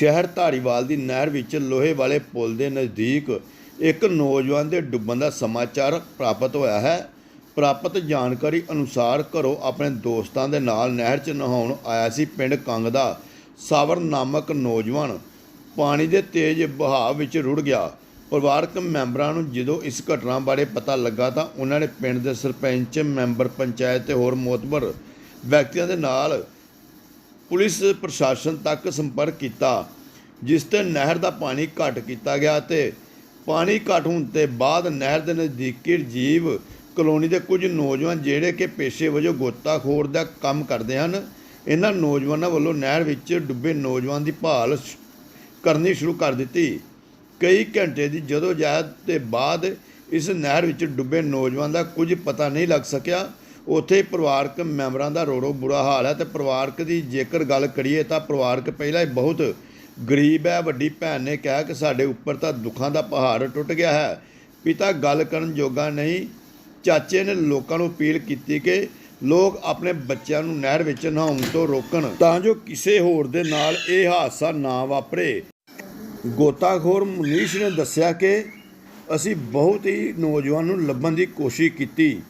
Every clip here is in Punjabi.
ਸ਼ਹਿਰ ਧਾਰੀਵਾਲ ਦੀ ਨਹਿਰ ਵਿੱਚ ਲੋਹੇ ਵਾਲੇ ਪੁਲ ਦੇ ਨਜ਼ਦੀਕ ਇੱਕ ਨੌਜਵਾਨ ਦੇ ਡੁੱਬਣ ਦਾ ਸਮਾਚਾਰ ਪ੍ਰਾਪਤ ਹੋਇਆ ਹੈ। ਪ੍ਰਾਪਤ ਜਾਣਕਾਰੀ ਅਨੁਸਾਰ ਘਰੋਂ ਆਪਣੇ ਦੋਸਤਾਂ ਦੇ ਨਾਲ ਨਹਿਰ 'ਚ ਨਹਾਉਣ ਆਇਆ ਸੀ ਪਿੰਡ ਕੰਗ ਦਾ। ਸਾਵਰ ਨਾਮਕ ਨੌਜਵਾਨ ਪਾਣੀ ਦੇ ਤੇਜ਼ ਵਹਾਅ ਵਿੱਚ ਰੁੜ ਗਿਆ। ਪਰਿਵਾਰਕ ਮੈਂਬਰਾਂ ਨੂੰ ਜਦੋਂ ਇਸ ਘਟਨਾ ਬਾਰੇ ਪਤਾ ਲੱਗਾ ਤਾਂ ਉਹਨਾਂ ਨੇ ਪਿੰਡ ਦੇ ਸਰਪੰਚ, ਮੈਂਬਰ ਪੰਚਾਇਤ ਤੇ ਹੋਰ ਮੋਤਬਰ ਵਿਅਕਤੀਆਂ ਦੇ ਨਾਲ ਪੁਲਿਸ ਪ੍ਰਸ਼ਾਸਨ ਤੱਕ ਸੰਪਰਕ ਕੀਤਾ। ਜਿਸ ਤੇ ਨਹਿਰ ਦਾ ਪਾਣੀ ਘੱਟ ਕੀਤਾ ਗਿਆ ਤੇ ਪਾਣੀ ਘੱਟ ਹੋਣ ਤੇ ਬਾਅਦ ਨਹਿਰ ਦੇ ਨਜ਼ਦੀਕੀ ਜੀਵ ਕਲੋਨੀ ਦੇ ਕੁਝ ਨੌਜਵਾਨ ਜਿਹੜੇ ਕਿ ਪੇਸ਼ੇ ਵਜੋਂ ਗੋਤਾਖੋਰ ਦਾ ਕੰਮ ਕਰਦੇ ਹਨ, ਇਹਨਾਂ ਨੌਜਵਾਨਾਂ ਵੱਲੋਂ ਨਹਿਰ ਵਿੱਚ ਡੁੱਬੇ ਨੌਜਵਾਨ ਦੀ ਭਾਲ ਕਰਨੀ ਸ਼ੁਰੂ ਕਰ ਦਿੱਤੀ। ਕਈ ਘੰਟੇ ਦੀ ਜਦੋਂ ਜਹਿਦ ਤੇ ਬਾਅਦ ਇਸ ਨਹਿਰ ਵਿੱਚ ਡੁੱਬੇ ਨੌਜਵਾਨ ਦਾ ਕੁਝ ਪਤਾ ਨਹੀਂ ਲੱਗ ਸਕਿਆ, ਉੱਥੇ ਪਰਿਵਾਰਕ ਮੈਂਬਰਾਂ ਦਾ ਰੋੜੋ ਬੁਰਾ ਹਾਲ ਹੈ ਤੇ ਪਰਿਵਾਰਕ ਦੀ ਜੇਕਰ ਗੱਲ ਕਰੀਏ ਤਾਂ ਪਰਿਵਾਰਕ ਪਹਿਲਾਂ ਹੀ ਬਹੁਤ ਗਰੀਬ ਹੈ, ਵੱਡੀ ਭੈਣ ਨੇ ਕਿਹਾ ਕਿ ਸਾਡੇ ਉੱਪਰ ਤਾਂ ਦੁੱਖਾਂ ਦਾ ਪਹਾੜ ਟੁੱਟ ਗਿਆ ਹੈ। ਪਿਤਾ ਗੱਲ ਕਰਨ ਜੋਗਾ ਨਹੀਂ। ਚਾਚੇ ਨੇ ਲੋਕਾਂ ਨੂੰ ਅਪੀਲ ਕੀਤੀ ਕਿ ਲੋਕ ਆਪਣੇ ਬੱਚਿਆਂ ਨੂੰ ਨਹਿਰ ਵਿੱਚ ਨਹਾਉਣ ਤੋਂ ਰੋਕਣ, ਤਾਂ ਜੋ ਕਿਸੇ ਹੋਰ ਦੇ ਨਾਲ ਇਹ ਹਾਦਸਾ ਨਾ ਵਾਪਰੇ। ਗੋਤਾਖੋਰ ਮੁਨੀਸ਼ ਨੇ ਦੱਸਿਆ ਕਿ ਅਸੀਂ ਬਹੁਤ ਹੀ ਨੌਜਵਾਨ ਨੂੰ ਲੱਭਣ ਦੀ ਕੋਸ਼ਿਸ਼ ਕੀਤੀ,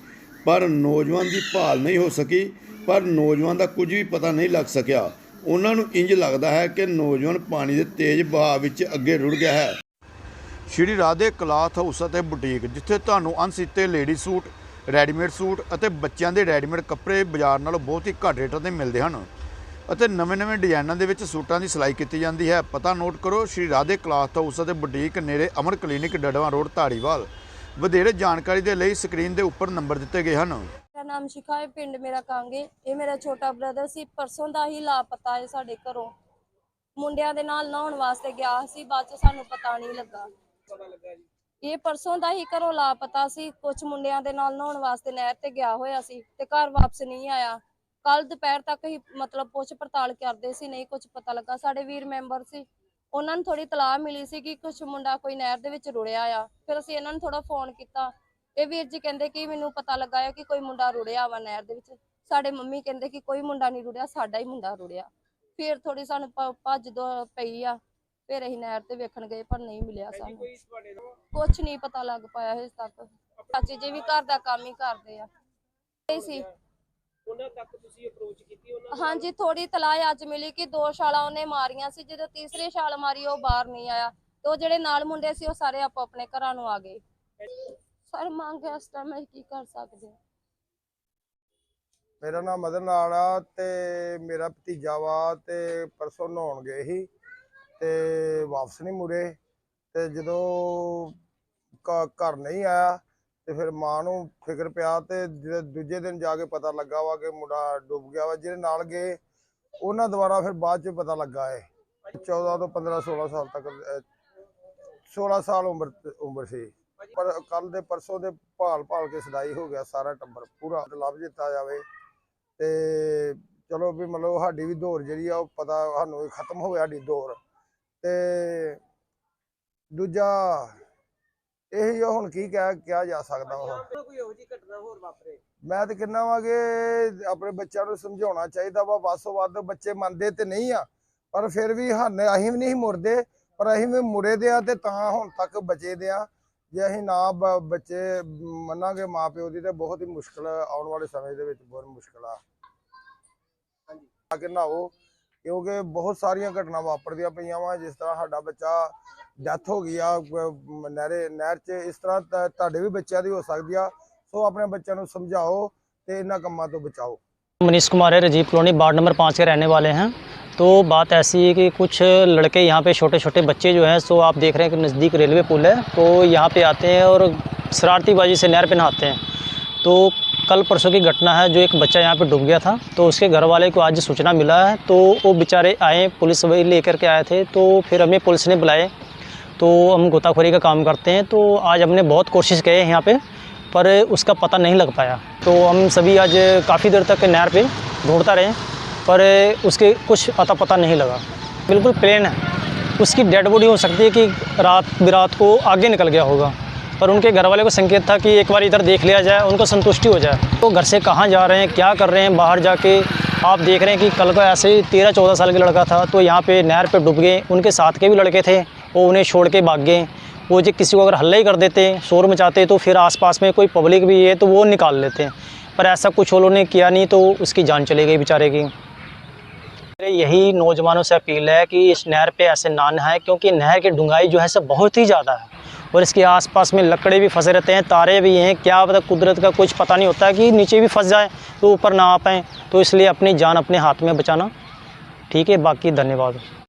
ਪਰ ਨੌਜਵਾਨ ਦੀ ਭਾਲ ਨਹੀਂ ਹੋ ਸਕੀ, ਪਰ ਨੌਜਵਾਨ ਦਾ ਕੁਝ ਵੀ ਪਤਾ ਨਹੀਂ ਲੱਗ ਸਕਿਆ। ਉਹਨਾਂ ਨੂੰ ਇੰਜ ਲੱਗਦਾ ਹੈ ਕਿ ਨੌਜਵਾਨ ਪਾਣੀ ਦੇ ਤੇਜ਼ ਵਹਾਅ ਵਿੱਚ ਅੱਗੇ ਰੁੜ ਗਿਆ ਹੈ। ਸ਼੍ਰੀ ਰਾਧੇ ਕਲਾਥ ਹਾਊਸ ਅਤੇ ਬੁਟੀਕ, ਜਿੱਥੇ ਤੁਹਾਨੂੰ ਅਣਸੀਤੇ ਲੇਡੀ ਸੂਟ, ਰੈਡੀਮੇਡ ਸੂਟ ਅਤੇ ਬੱਚਿਆਂ ਦੇ ਰੈਡੀਮੇਡ ਕੱਪੜੇ ਬਾਜ਼ਾਰ ਨਾਲੋਂ ਬਹੁਤ ਹੀ ਘੱਟ ਰੇਟਾਂ ਤੇ ਮਿਲਦੇ ਹਨ ਅਤੇ ਨਵੇਂ-ਨਵੇਂ ਡਿਜ਼ਾਈਨਾਂ ਦੇ ਵਿੱਚ ਸੂਟਾਂ ਦੀ ਸਿਲਾਈ ਕੀਤੀ ਜਾਂਦੀ ਹੈ। ਪਤਾ ਨੋਟ ਕਰੋ, ਸ਼੍ਰੀ ਰਾਧੇ ਕਲਾਥ ਹਾਊਸ ਅਤੇ ਬੁਟੀਕ ਨੇੜੇ ਅਮਰ ਕਲੀਨਿਕ ਡੜਵਾ ਰੋਡ, ਧਾਰੀਵਾਲ। ਵਧੇਰੇ ਜਾਣਕਾਰੀ ਦੇ ਲਈ ਸਕਰੀਨ ਦੇ ਉੱਪਰ ਨੰਬਰ ਦਿੱਤੇ ਗਏ ਹਨ। ਨਾਮ ਸ਼ਿਖਾ ਹੈ, ਪਿੰਡ ਮੇਰਾ ਕਾਂਗੇ। ਇਹ ਮੇਰਾ ਛੋਟਾ ਬ੍ਰਦਰ ਸੀ। ਪਰਸੋਂ ਦਾ ਹੀ ਲਾਪਤਾ ਹੈ ਸਾਡੇ ਘਰੋਂ। ਮੁੰਡਿਆਂ ਦੇ ਨਾਲ ਨਹਾਉਣ ਵਾਸਤੇ ਗਿਆ ਸੀ, ਬਾਅਦ ਚ ਸਾਨੂੰ ਪਤਾ ਨਹੀਂ ਲੱਗਾ। ਇਹ ਪਰਸੋਂ ਦਾ ਹੀ ਘਰੋਂ ਲਾਪਤਾ ਸੀ। ਕੁਝ ਮੁੰਡਿਆਂ ਦੇ ਨਾਲ ਨਹਾਉਣ ਵਾਸਤੇ ਨਹਿਰ ਤੇ ਗਿਆ ਹੋਇਆ ਸੀ ਤੇ ਘਰ ਵਾਪਸ ਨਹੀਂ ਆਇਆ। ਕੱਲ ਦੁਪਹਿਰ ਤੱਕ ਹੀ ਮਤਲਬ ਪੁੱਛ ਪੜਤਾਲ ਕਰਦੇ ਸੀ, ਨਹੀਂ ਕੁਝ ਪਤਾ ਲੱਗਾ। ਸਾਡੇ ਵੀਰ ਮੈਂਬਰ ਸੀ। ਉਹਨਾਂ ਨੂੰ ਥੋੜੀ ਤਲਾਹ ਮਿਲੀ ਸੀ ਕਿ ਕੁਝ ਮੁੰਡਾ ਕੋਈ ਨਹਿਰ ਦੇ ਵਿੱਚ ਰੁੜਿਆ ਆ। ਫਿਰ ਅਸੀਂ ਇਹਨਾਂ ਨੂੰ ਥੋੜਾ ਫੋਨ ਕੀਤਾ। ਇਹ ਵੀਰ ਜੀ ਕਹਿੰਦੇ ਕਿ ਮੈਨੂੰ ਪਤਾ ਲੱਗਾ ਹੈ ਕਿ ਕੋਈ ਮੁੰਡਾ ਰੁੜਿਆ ਵਾ ਨਹਿਰ ਦੇ ਵਿੱਚ। ਸਾਡੇ ਮੰਮੀ ਕਹਿੰਦੇ ਕਿ ਕੋਈ ਮੁੰਡਾ ਨਹੀਂ ਰੁੜਿਆ ਸਾਡਾ ਹੀ ਮੁੰਡਾ ਰੁੜਿਆ। ਫਿਰ ਥੋੜੀ ਸਾਨੂੰ ਭ- ਭੱਜ ਦੋ ਪਈ ਆ ਫਿਰ ਅਸੀਂ ਨਹਿਰ ਤੇ ਵੇਖਣ ਗਏ ਪਰ ਨਹੀਂ ਮਿਲਿਆ ਸਾਨੂੰ। ਕੁਝ ਨਹੀਂ ਪਤਾ ਲੱਗ ਪਾਇਆ ਹਜੇ ਤੱਕ। ਚਾਚੀ ਜੀ ਵੀ ਘਰ ਦਾ ਕੰਮ ਹੀ ਕਰਦੇ ਆ। ਇਹ ਸੀ। ਉਹਨਾਂ ਤੱਕ ਤੁਸੀਂ ਅਪਰੋਚ ਕੀਤੀ ਉਹਨਾਂ ਹਾਂਜੀ ਥੋੜੀ ਤਲਾਹ ਅੱਜ ਮਿਲੀ ਕਿ ਦੋ ਛਾਲਾਂ ਉਹਨੇ ਮਾਰੀਆਂ ਸੀ ਜਦੋਂ ਤੀਸਰੀ ਛਾਲ ਮਾਰੀ ਉਹ ਬਾਹਰ ਨਹੀਂ ਆਇਆ। ਤੇ ਉਹ ਜਿਹੜੇ ਨਾਲ ਮੁੰਡੇ ਸੀ ਉਹ ਸਾਰੇ ਆਪੋ ਆਪਣੇ ਘਰਾਂ ਨੂੰ ਆ ਗਏ। ਸਰ ਮੰਗ ਇਸ ਟਾਈਮ ਅਸੀਂ ਕੀ ਕਰ ਸਕਦੇ ਹਾਂ? ਮੇਰਾ ਨਾਮ ਮਦਨ ਲਾਲ ਆ ਤੇ ਮੇਰਾ ਭਤੀਜਾ ਵਾ ਤੇ ਪਰਸੋਂ ਨਹਾਉਣ ਗਏ ਸੀ ਤੇ ਵਾਪਸ ਨਹੀਂ ਮੁੜੇ ਤੇ ਜਦੋਂ ਘ- ਘਰ ਨਹੀਂ ਆਇਆ ਤੇ ਫਿਰ ਮਾਂ ਨੂੰ ਫਿਕਰ ਪਿਆ ਤੇ ਜਦੋਂ ਦੂਜੇ ਦਿਨ ਜਾ ਕੇ ਪਤਾ ਲੱਗਾ ਵਾ ਕਿ ਮੁੰਡਾ ਡੁੱਬ ਗਿਆ ਵਾ ਜਿਹੜੇ ਨਾਲ ਗਏ ਉਹਨਾਂ ਦੁਆਰਾ ਫਿਰ ਬਾਅਦ ਚ ਪਤਾ ਲੱਗਾ ਏ 14 ਤੋਂ 15 16 ਸਾਲ ਤੱਕ ਅਹ, 16 ਸਾਲ ਉਮਰ ਉਮਰ ਸੀ। ਪਰ ਕੱਲ ਦੇ ਪਰਸੋਂ ਦੇ ਭਾਲ ਭਾਲ ਕੇ ਸਦਾਈ ਹੋ ਗਿਆ ਸਾਰਾ ਟੱਬਰ ਪੂਰਾ। ਲੱਭ ਦਿੱਤਾ ਜਾਵੇ। ਤੇ ਚਲੋ ਵੀ ਮਤਲਬ ਸਾਡੀ ਵੀ ਦੌਰ ਜਿਹੜੀ ਆ ਉਹ ਪਤਾ ਸਾਨੂੰ ਖਤਮ ਹੋ ਗਿਆ ਸਾਡੀ ਦੌਰ। ਤੇ ਦੂਜਾ ਇਹ ਹੁਣ ਕੀ ਕਹਿ ਕਿਹਾ ਜਾ ਸਕਦਾ ਨਾਲ ਕੋਈ ਇਹੋ ਜਿਹੀ ਘਟਨਾ ਹੋਰ ਵਾਪਰੇ? ਮੈਂ ਤੇ ਵਾਂ ਕਿ ਆਪਣੇ ਬੱਚਿਆਂ ਨੂੰ ਸਮਝਾਉਣਾ ਚਾਹੀਦਾ ਵਾ। ਵੱਸੋ ਵੱਧ ਬੱਚੇ ਮੰਨਦੇ ਤੇ ਨਹੀਂ ਆ। ਪਰ ਫਿਰ ਵੀ ਹਾਨੇ ਅਸੀਂ ਵੀ ਨਹੀਂ ਮੁੜਦੇ ਪਰ ਅਸੀਂ ਵੀ ਮੁੜੇ ਦੇ ਆ ਤੇ ਤਾਂ ਹੁਣ ਤੱਕ ਬਚੇ ਦੇ ਆ। ਜੇ ਅਸੀਂ ਨਾ ਬ- ਬੱਚੇ ਮੰਨਾਂਗੇ ਮਾਪਿਓ ਦੀ ਤੇ ਬਹੁਤ ਹੀ ਮੁਸ਼ਕਲ ਆਉਣ ਵਾਲੇ ਸਮੇਂ ਦੇ ਵਿੱਚ ਬਹੁਤ ਮੁਸ਼ਕਲ ਆ ਹਾਂਜੀ ਆ ਕੇ ਨਹਾਓ ਕਿਉਂਕਿ ਬਹੁਤ ਸਾਰੀਆਂ ਘਟਨਾ ਵਾਪਰਦੀਆਂ ਪਈਆਂ ਵਾ ਜਿਸ ਤਰ੍ਹਾਂ ਸਾਡਾ ਬੱਚਾ ਡੈਥ ਹੋ ਗਈ ਆ ਅਹ ਨਹਿਰੇ ਨਹਿਰ 'ਚ ਇਸ ਤਰ੍ਹਾਂ ਤ- ਤੁਹਾਡੇ ਵੀ ਬੱਚਿਆਂ ਦੀ ਹੋ ਸਕਦੀ ਆ ਸੋ ਆਪਣੇ ਬੱਚਿਆਂ ਨੂੰ ਸਮਝਾਓ ਤੇ ਇਹਨਾਂ ਕੰਮਾਂ ਤੋਂ ਬਚਾਓ मनीष कुमार है राजीव कॉलोनी वार्ड नंबर पाँच के रहने वाले हैं तो बात ऐसी है कि कुछ लड़के यहाँ पे छोटे छोटे बच्चे जो हैं, सो आप देख रहे हैं कि नज़दीक रेलवे पुल है तो यहाँ पे आते हैं और शरारतीबाजी से नहर पे नहाते हैं। तो कल परसों की घटना है, जो एक बच्चा यहाँ पे डूब गया था तो उसके घर वाले को आज सूचना मिला है तो वो बेचारे आए, पुलिस वही लेकर के आए थे तो फिर हमें पुलिस ने बुलाए तो हम गोताखोरी का काम करते हैं तो आज हमने बहुत कोशिश की है यहाँ पे, पर उसका पता नहीं लग पाया। तो हम सभी आज काफ़ी देर तक नहर पर ढूंढता रहे। पर उसके कुछ अता पता नहीं लगा। बिल्कुल प्लेन है। उसकी डेड बॉडी हो सकती है कि रात, बिरात को आगे निकल गया होगा। पर उनके घर वाले को संकेत था कि एक बार इधर देख लिया जाए, उनको संतुष्टि हो जाए। तो घर से कहाँ जा रहे हैं, क्या कर रहे हैं, बाहर जाके आप देख रहे हैं कि कल का ऐसे ही तेरह चौदह साल का लड़का था तो यहाँ पे नहर पे डूब गए। उनके साथ के भी लड़के थे, वो उन्हें छोड़ के भाग गए। वो जो किसी को अगर हल्ला ही कर देते, शोर मचाते तो फिर आसपास में कोई पब्लिक भी है तो वो निकाल लेते। पर ऐसा कुछ उन्होंने किया नहीं तो उसकी जान चली गई बेचारे की। यही नौजवानों से अपील है कि इस नहर पे ऐसे ना नहाए, क्योंकि नहर की डूंगाई जो है सब बहुत ही ज़्यादा है। और इसके आसपास में लकड़े भी फंसे रहते हैं, तारे भी हैं। क्या पता कुदरत का कुछ पता नहीं होता कि नीचे भी फंस जाए तो ऊपर ना आ पाएँ। तो इसलिए अपनी जान अपने हाथ में बचाना। ठीक है, बाकी धन्यवाद।